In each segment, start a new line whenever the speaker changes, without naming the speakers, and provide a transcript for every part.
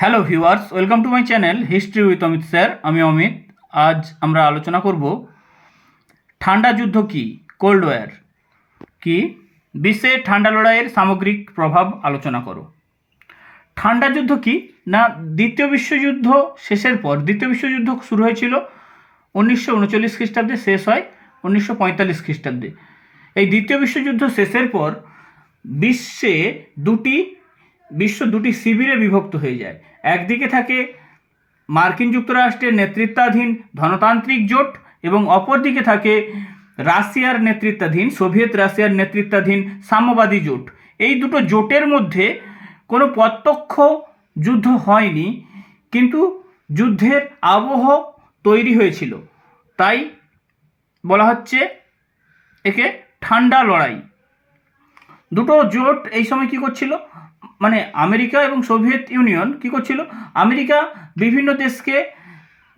Hello viewers welcome to my channel history with Amit sir আমি অমিত। আজ আমরা আলোচনা করব ঠান্ডা যুদ্ধ কি কোল্ড ওয়ার কি, বিশ্বে ঠান্ডা লড়াইয়ের সামগ্রিক প্রভাব আলোচনা করো। ঠান্ডা যুদ্ধ কি না দ্বিতীয় বিশ্বযুদ্ধ শেষের পর, দ্বিতীয় বিশ্বযুদ্ধ শুরু হয়েছিল উনিশশো উনচল্লিশ খ্রিস্টাব্দে, শেষ হয় উনিশশো পঁয়তাল্লিশ খ্রিস্টাব্দে। এই দ্বিতীয় বিশ্বযুদ্ধ শেষের পর বিশ্বে দুটি, বিশ্ব দুটি শিবিরে বিভক্ত হয়ে যায়। একদিকে থাকে মার্কিন যুক্তরাষ্ট্রের নেতৃত্বাধীন ধনতান্ত্রিক জোট এবং অপরদিকে থাকে রাশিয়ার নেতৃত্বাধীন, সোভিয়েত রাশিয়ার নেতৃত্বাধীন সাম্যবাদী জোট। এই দুটো জোটের মধ্যে কোনো প্রত্যক্ষ যুদ্ধ হয়নি, কিন্তু যুদ্ধের আবহ তৈরি হয়েছিল। তাই বলা হচ্ছে একে ঠান্ডা লড়াই। দুটো জোট এই সময় কি করছিল? মানে আমেরিকা এবং সোভিয়েত ইউনিয়ন কি করছিল? আমেরিকা বিভিন্ন দেশকে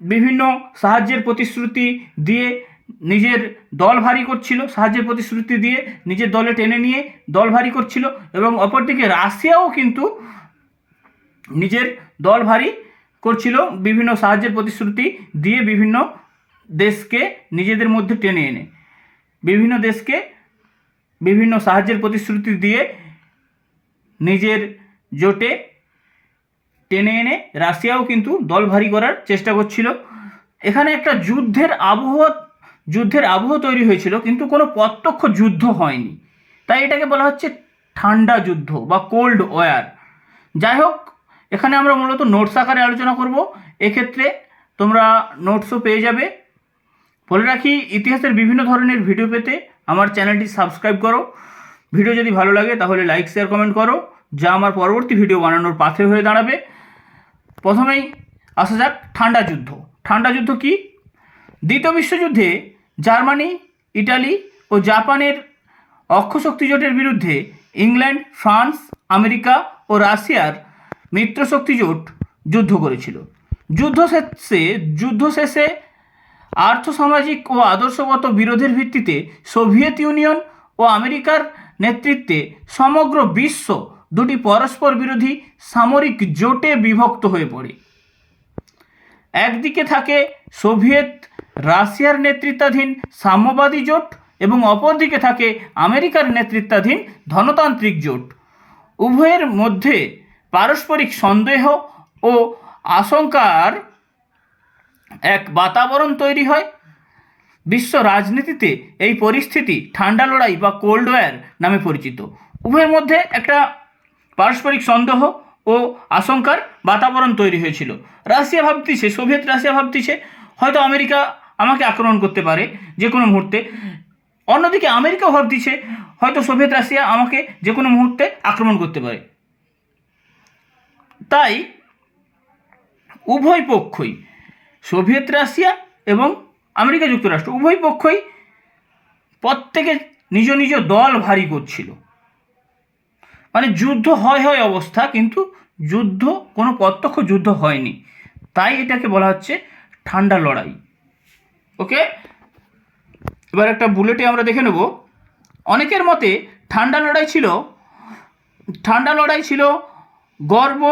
বিভিন্ন সাহায্যের প্রতিশ্রুতি দিয়ে নিজের দল ভারী করছিল, সাহায্যের প্রতিশ্রুতি দিয়ে নিজের দলে টেনে নিয়ে দল ভারী করছিল এবং অপরদিকে রাশিয়াও কিন্তু নিজের দল ভারী করছিল, বিভিন্ন সাহায্যের প্রতিশ্রুতি দিয়ে বিভিন্ন দেশকে নিজেদের মধ্যে টেনে এনে। বিভিন্ন দেশকে বিভিন্ন সাহায্যের প্রতিশ্রুতি দিয়ে নিজের জোটে টেনে এনে রাশিয়াও কিন্তু দল ভারী করার চেষ্টা করছিল। এখানে একটা যুদ্ধের আবহ যুদ্ধের আবহ তৈরি হয়েছিল, কিন্তু কোনো প্রত্যক্ষ যুদ্ধ হয়নি। তাই এটাকে বলা হচ্ছে ঠান্ডা যুদ্ধ বা কোল্ড ওয়ার যাই হোক, এখানে আমরা মূলত নোটস আকারে আলোচনা করব। এক্ষেত্রে তোমরা নোটসও পেয়ে যাবে। বলে রাখি, ইতিহাসের বিভিন্ন ধরনের ভিডিও পেতে আমার চ্যানেলটি সাবস্ক্রাইব করো। ভিডিও যদি ভালো লাগে, তাহলে লাইক শেয়ার কমেন্ট করো, যা আমার পরবর্তী ভিডিও বানানোর পাথে হয়ে দাঁড়াবে। প্রথমেই আসা যাক ঠান্ডা যুদ্ধ। ঠান্ডা যুদ্ধ কি? দ্বিতীয় বিশ্বযুদ্ধে জার্মানি, ইটালি ও জাপানের অক্ষশক্তি জোটের বিরুদ্ধে ইংল্যান্ড, ফ্রান্স, আমেরিকা ও রাশিয়ার মিত্রশক্তি জোট যুদ্ধ করেছিল। যুদ্ধ শেষে যুদ্ধ শেষে আর্থসামাজিক ও আদর্শগত বিরোধের ভিত্তিতে সোভিয়েত ইউনিয়ন ও আমেরিকার নেতৃত্বে সমগ্র বিশ্ব দুটি পরস্পর বিরোধী সামরিক জোটে বিভক্ত হয়ে পড়ে। একদিকে থাকে সোভিয়েত, রাশিয়ার নেতৃত্বাধীন সাম্যবাদী জোট এবং অপরদিকে থাকে আমেরিকার নেতৃত্বাধীন ধনতান্ত্রিক জোট। উভয়ের মধ্যে পারস্পরিক সন্দেহ ও আশঙ্কার এক বাতাবরণ তৈরি হয়। বিশ্ব রাজনীতিতে এই পরিস্থিতি, ঠান্ডা লড়াই বা কোল্ড ওয়ার নামে পরিচিত। উভয়ের মধ্যে একটা পারস্পরিক সন্দেহ ও আশঙ্কার বাতাবরণ তৈরি হয়েছিল। রাশিয়া ভাবতিছে, সোভিয়েত রাশিয়া ভাবতিছে, হয়তো আমেরিকা আমাকে আক্রমণ করতে পারে যে কোনো মুহূর্তে। অন্যদিকে আমেরিকাও ভাবতিছে, হয়তো সোভিয়েত রাশিয়া আমাকে যে কোনো মুহূর্তে আক্রমণ করতে পারে। তাই উভয় পক্ষই, সোভিয়েত রাশিয়া এবং আমেরিকা যুক্তরাষ্ট্র, উভয় পক্ষই প্রত্যেকে নিজ নিজ দল ভারী করছিল। মানে যুদ্ধ হয় হয় অবস্থা, কিন্তু যুদ্ধ, কোনো প্রত্যক্ষ যুদ্ধ হয়নি। তাই এটাকে বলা হচ্ছে ঠান্ডা লড়াই। ওকে? এবার একটা বুলেটে আমরা দেখে নেব। অনেকের মতে ঠান্ডা লড়াই ছিল, ঠান্ডা লড়াই ছিল গর্ব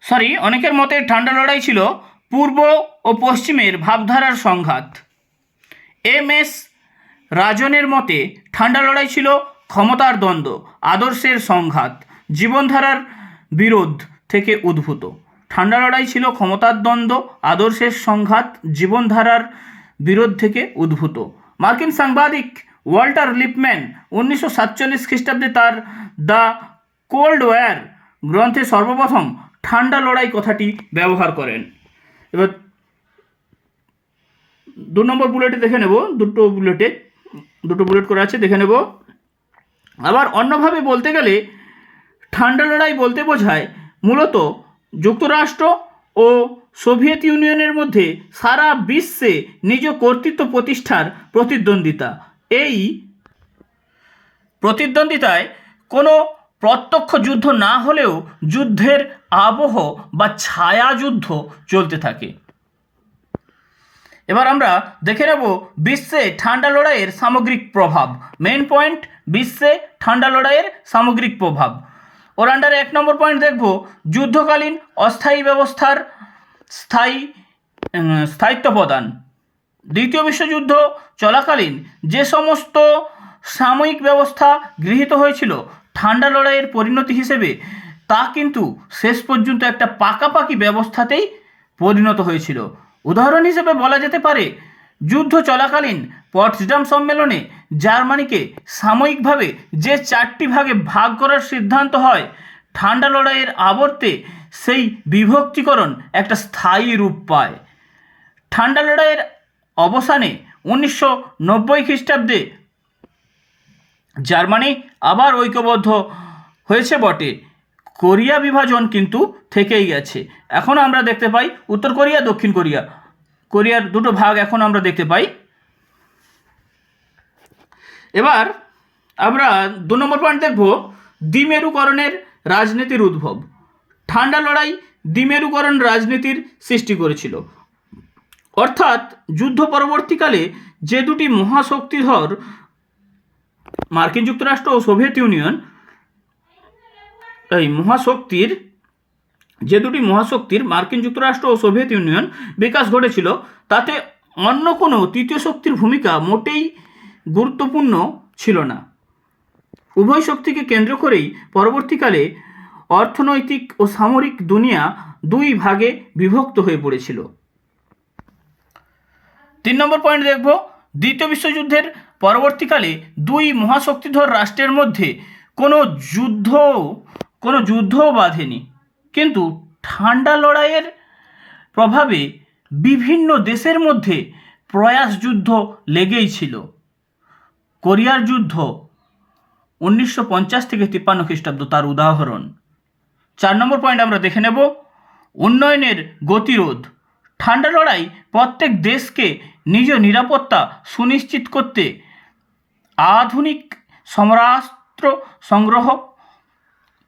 সরি অনেকের মতে ঠান্ডা লড়াই ছিল পূর্ব ও পশ্চিমের ভাবধারার সংঘাত। এম এস রাজনের মতে ঠান্ডা লড়াই ছিল ক্ষমতার দ্বন্দ্ব, আদর্শের সংঘাত, জীবনধারার বিরোধ থেকে উদ্ভূত। ঠান্ডা লড়াই ছিল ক্ষমতার দ্বন্দ্ব, আদর্শের সংঘাত, জীবনধারার বিরোধ থেকে উদ্ভূত। মার্কিন সাংবাদিক ওয়াল্টার লিপম্যান উনিশশো সাতচল্লিশ খ্রিস্টাব্দে তার দ্য কোল্ড ওয়ার গ্রন্থে সর্বপ্রথম ঠান্ডা লড়াই কথাটি ব্যবহার করেন। এবার দু নম্বর বুলেটে দেখে নেব, দুটো বুলেটে দুটো বুলেট করে আছে, দেখে নেব। আবার অন্যভাবে বলতে গেলে, ঠান্ডা লড়াই বলতে বোঝায় মূলত যুক্তরাষ্ট্র ও সোভিয়েত ইউনিয়নের মধ্যে সারা বিশ্বে নিজ কর্তৃত্ব প্রতিষ্ঠার প্রতিদ্বন্দ্বিতা। এই প্রতিদ্বন্দ্বিতায় কোনো প্রত্যক্ষ যুদ্ধ না হলেও যুদ্ধের আবহ বা ছায়া যুদ্ধ চলতে থাকে। এবার আমরা দেখে নেব বিশ্বে ঠান্ডা লড়াইয়ের সামগ্রিক প্রভাব। মেন পয়েন্ট বিশ্বে ঠান্ডা লড়াইয়ের সামগ্রিক প্রভাব। ওর আন্ডারে এক নম্বর পয়েন্ট দেখব। যুদ্ধকালীন অস্থায়ী ব্যবস্থার স্থায়ী স্থায়িত্ব প্রদান। দ্বিতীয় বিশ্বযুদ্ধ চলাকালীন যে সমস্ত সাময়িক ব্যবস্থা গৃহীত হয়েছিল, ঠান্ডা লড়াইয়ের পরিণতি হিসেবে, তা কিন্তু শেষ পর্যন্ত একটা পাকাপাকি ব্যবস্থাতেই পরিণত হয়েছিল। উদাহরণ হিসেবে বলা যেতে পারে, যুদ্ধ চলাকালীন পটসডাম সম্মেলনে জার্মানিকে সাময়িকভাবে যে চারটি ভাগে ভাগ করার সিদ্ধান্ত হয়, ঠান্ডা লড়াইয়ের আবর্তে সেই বিভক্তিকরণ একটা স্থায়ী রূপ পায়। ঠান্ডা লড়াইয়ের অবসানে উনিশশো নব্বই খ্রিস্টাব্দে জার্মানি আবার ঐক্যবদ্ধ হয়েছে বটে। কোরিয়া বিভাজন কিন্তু থেকেই গেছে। এখন আমরা দেখতে পাই উত্তর কোরিয়া, দক্ষিণ কোরিয়া। কোরিয়ার দুটো ভাগ এখন আমরা দেখতে পাই। এবার আমরা দু নম্বর পয়েন্ট দেখব, দ্বিমেরুকরণের রাজনীতির উদ্ভব। ঠান্ডা লড়াই দ্বিমেরুকরণ রাজনীতির সৃষ্টি করেছিল। অর্থাৎ যুদ্ধ পরবর্তীকালে যে দুটি মহাশক্তিধর, মার্কিন যুক্তরাষ্ট্র ও সোভিয়েত ইউনিয়ন এই মহাশক্তির, যে দুটি মহাশক্তির, মার্কিন যুক্তরাষ্ট্র ও সোভিয়েত ইউনিয়ন বিকাশ ঘটেছিল, তাতে অন্য কোনো তৃতীয় শক্তির ভূমিকা মোটেই গুরুত্বপূর্ণ ছিল না। উভয় শক্তিকে কেন্দ্র করেই পরবর্তীকালে অর্থনৈতিক ও সামরিক দুনিয়া দুই ভাগে বিভক্ত হয়ে পড়েছিল। তিন নম্বর পয়েন্ট দেখব। দ্বিতীয় বিশ্বযুদ্ধের পরবর্তীকালে দুই মহাশক্তিধর রাষ্ট্রের মধ্যে কোনো যুদ্ধ কোনো যুদ্ধও বাঁধেনি। কিন্তু ঠান্ডা লড়াইয়ের প্রভাবে বিভিন্ন দেশের মধ্যে প্রয়াস যুদ্ধ লেগেই ছিল। কোরিয়ার যুদ্ধ উনিশশো পঞ্চাশ থেকে তিপ্পান্ন খ্রিস্টাব্দ তার উদাহরণ। চার নম্বর পয়েন্ট আমরা দেখে নেব। উন্নয়নের গতিরোধ। ঠান্ডা লড়াই প্রত্যেক দেশকে নিজ নিরাপত্তা সুনিশ্চিত করতে আধুনিক সমরাস্ত্র সংগ্রহ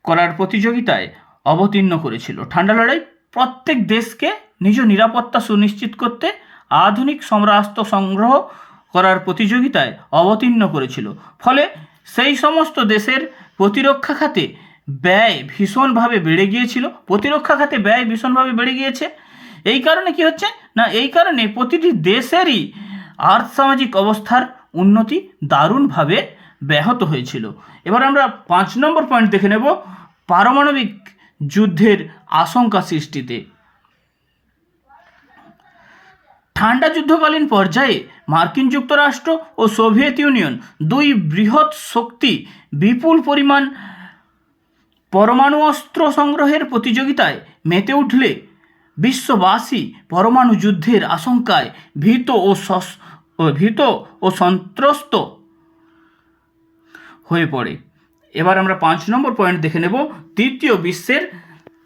করার প্রতিযোগিতায় অবতীর্ণ করেছিল। ঠান্ডা লড়াই প্রত্যেক দেশকে নিজ নিরাপত্তা সুনিশ্চিত করতে আধুনিক সমরাস্ত্র সংগ্রহ করার প্রতিযোগিতায় অবতীর্ণ করেছিল। ফলে সেই সমস্ত দেশের প্রতিরক্ষা খাতে ব্যয় ভীষণভাবে বেড়ে গিয়েছিল। প্রতিরক্ষা খাতে ব্যয় ভীষণভাবে বেড়ে গিয়েছে। এই কারণে কি হচ্ছে? না, এই কারণে প্রতিটি দেশেরই আর্থসামাজিক অবস্থার উন্নতি দারুণভাবে ব্যাহত হয়েছিল। এবার আমরা পাঁচ নম্বর পয়েন্ট দেখে নেব পারমাণবিক যুদ্ধের আশঙ্কা সৃষ্টিতে। ঠান্ডা যুদ্ধকালীন পর্যায়ে মার্কিন যুক্তরাষ্ট্র ও সোভিয়েত ইউনিয়ন দুই বৃহৎ শক্তি বিপুল পরিমাণ পরমাণু অস্ত্র সংগ্রহের প্রতিযোগিতায় মেতে উঠলে বিশ্ববাসী পরমাণু যুদ্ধের আশঙ্কায় ভীত ও ভীত ও সন্ত্রস্ত হয়ে পড়ে। এবার আমরা পাঁচ নম্বর পয়েন্ট দেখে নেব তৃতীয় বিশ্বের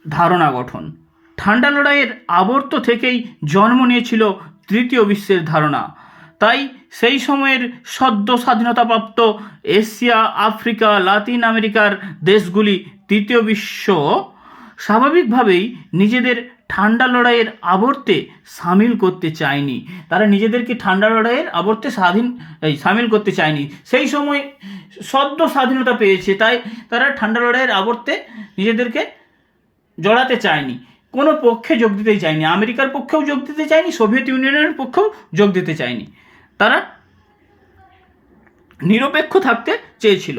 ধারণা গঠন। ঠান্ডা লড়াইয়ের আবর্ত থেকেই জন্ম নিয়েছিল তৃতীয় বিশ্বের ধারণা। তাই সেই সময়ের সদ্য স্বাধীনতাপ্রাপ্ত এশিয়া, আফ্রিকা, লাতিন আমেরিকার দেশগুলি তৃতীয় বিশ্ব স্বাভাবিকভাবেই নিজেদের ঠান্ডা লড়াইয়ের আবর্তে সামিল করতে চায়নি। তারা নিজেদেরকে ঠান্ডা লড়াইয়ের আবর্তে স্বাধীন সামিল করতে চায়নি। সেই সময় সদ্য স্বাধীনতা পেয়েছে, তাই তারা ঠান্ডা লড়াইয়ের আবর্তে নিজেদেরকে জড়াতে চায়নি। কোনো পক্ষে যোগ দিতে চায়নি। আমেরিকার পক্ষেও যোগ দিতে চায়নি, সোভিয়েত ইউনিয়নের পক্ষেও যোগ দিতে চায়নি। তারা নিরপেক্ষ থাকতে চেয়েছিল।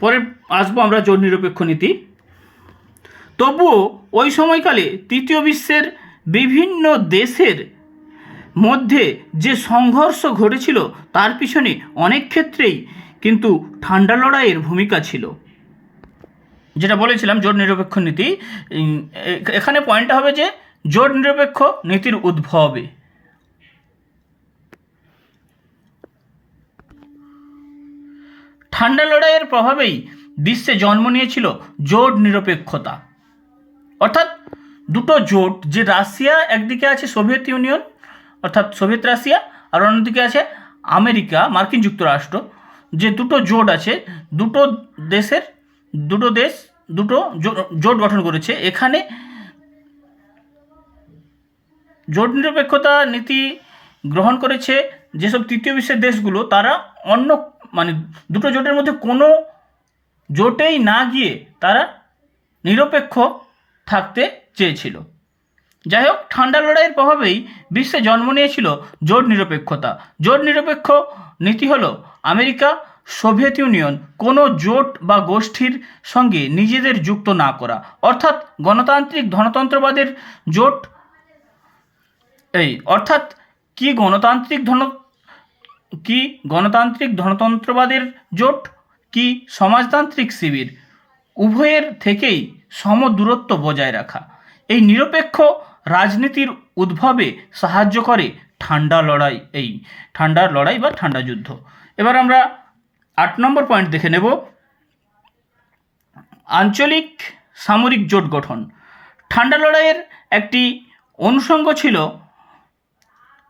পরে আসব আমরা জোর নিরপেক্ষ নীতি। তবুও ওই সময়কালে তৃতীয় বিশ্বের বিভিন্ন দেশের মধ্যে যে সংঘর্ষ ঘটেছিল, তার পিছনে অনেক ক্ষেত্রেই কিন্তু ঠান্ডা লড়াইয়ের ভূমিকা ছিল। যেটা বলেছিলাম, জোট নিরপেক্ষ নীতি এখানে পয়েন্টটা হবে যে জোট নিরপেক্ষ নীতির উদ্ভবে। ঠান্ডা লড়াইয়ের প্রভাবেই বিশ্বে জন্ম নিয়েছিল জোট নিরপেক্ষতা। অর্থাৎ দুটো জোট, যে রাশিয়া একদিকে আছে সোভিয়েত ইউনিয়ন, অর্থাৎ সোভিয়েত রাশিয়া, আর অন্যদিকে আছে আমেরিকা, মার্কিন যুক্তরাষ্ট্র, যে দুটো জোট আছে, দুটো দেশের, দুটো দেশ, দুটো জোট গঠন করেছে। এখানে জোট নিরপেক্ষতা নীতি গ্রহণ করেছে যেসব তৃতীয় বিশ্বের দেশগুলো, তারা অন্য মানে দুটো জোটের মধ্যে কোনো জোটেই না গিয়ে তারা নিরপেক্ষ থাকতে চেয়েছিল। যাই হোক ঠান্ডা লড়াইয়ের প্রভাবেই বিশ্বে জন্ম নিয়েছিল জোট নিরপেক্ষতা। জোট নিরপেক্ষ নীতি হলো আমেরিকা, সোভিয়েত ইউনিয়ন কোনো জোট বা গোষ্ঠীর সঙ্গে নিজেদের যুক্ত না করা। অর্থাৎ গণতান্ত্রিক ধনতন্ত্রবাদের জোট, এই, অর্থাৎ কি গণতান্ত্রিক ধন, কি গণতান্ত্রিক ধনতন্ত্রবাদের জোট, কি সমাজতান্ত্রিক শিবির। উভয়ের থেকেই সমদূরত্ব বজায় রাখা। এই নিরপেক্ষ রাজনীতির উদ্ভবে সাহায্য করে ঠান্ডা লড়াই এই ঠান্ডার লড়াই বা ঠান্ডা যুদ্ধ। এবার আমরা আট নম্বর পয়েন্ট দেখে নেব। আঞ্চলিক সামরিক জোট গঠন। ঠান্ডা লড়াইয়ের একটি অনুষঙ্গ ছিল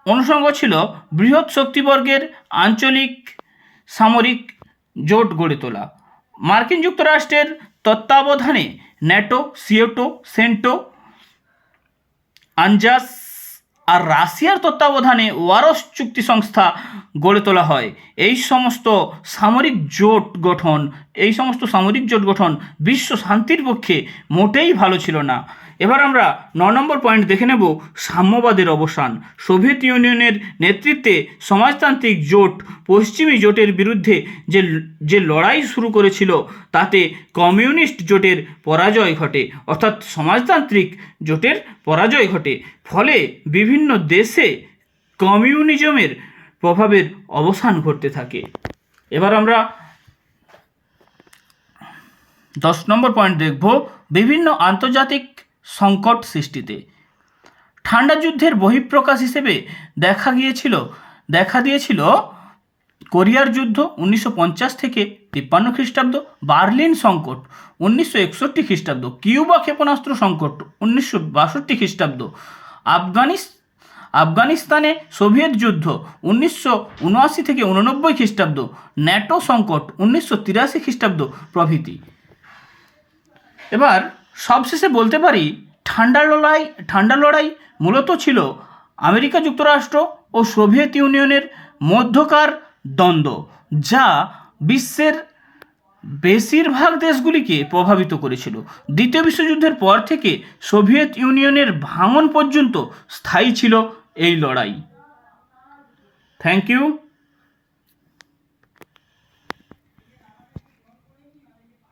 অনুষঙ্গ ছিল বৃহৎ শক্তিবর্গের আঞ্চলিক সামরিক জোট গড়ে তোলা। মার্কিন যুক্তরাষ্ট্রের তত্ত্বাবধানে ন্যাটো সিওটো, সেন্টো, আনজাস আর রাশিয়ার তত্ত্বাবধানে ওয়ারস চুক্তি সংস্থা গড়ে তোলা হয়। এই সমস্ত সামরিক জোট গঠন, এই সমস্ত সামরিক জোট গঠন বিশ্ব শান্তির পক্ষে মোটেই ভালো ছিল না। এবার আমরা ন নম্বর পয়েন্ট দেখে নেব সাম্যবাদের অবসান। সোভিয়েত ইউনিয়নের নেতৃত্বে সমাজতান্ত্রিক জোট পশ্চিমী জোটের বিরুদ্ধে যে যে লড়াই শুরু করেছিল, তাতে কমিউনিস্ট জোটের পরাজয় ঘটে, অর্থাৎ সমাজতান্ত্রিক জোটের পরাজয় ঘটে। ফলে বিভিন্ন দেশে কমিউনিজমের প্রভাবের অবসান ঘটতে থাকে। এবার আমরা দশ নম্বর পয়েন্ট দেখব। বিভিন্ন আন্তর্জাতিক সংকট সৃষ্টিতে। ঠান্ডা যুদ্ধের বহিঃপ্রকাশ হিসেবে দেখা গিয়েছিল, দেখা দিয়েছিল কোরিয়ার যুদ্ধ উনিশশো পঞ্চাশ থেকে তিপ্পান্ন খ্রিস্টাব্দ, বার্লিন সংকট উনিশশো একষট্টি খ্রিস্টাব্দ, কিউবা ক্ষেপণাস্ত্র সংকট উনিশশো বাষট্টি খ্রিস্টাব্দ, আফগানিস, আফগানিস্তানে সোভিয়েত যুদ্ধ উনিশশো উনআশি থেকে উননব্বই খ্রিস্টাব্দ, ন্যাটো সংকট উনিশশো তিরাশি খ্রিস্টাব্দ প্রভৃতি। এবার সবশেষে বলতে পারি, ঠান্ডা লড়াই ঠান্ডা লড়াই মূলত ছিল আমেরিকা যুক্তরাষ্ট্র ও সোভিয়েত ইউনিয়নের মধ্যকার দ্বন্দ্ব, যা বিশ্বের বেশিরভাগ দেশগুলিকে প্রভাবিত করেছিল। দ্বিতীয় বিশ্বযুদ্ধের পর থেকে সোভিয়েত ইউনিয়নের ভাঙন পর্যন্ত স্থায়ী ছিল এই লড়াই। Thank you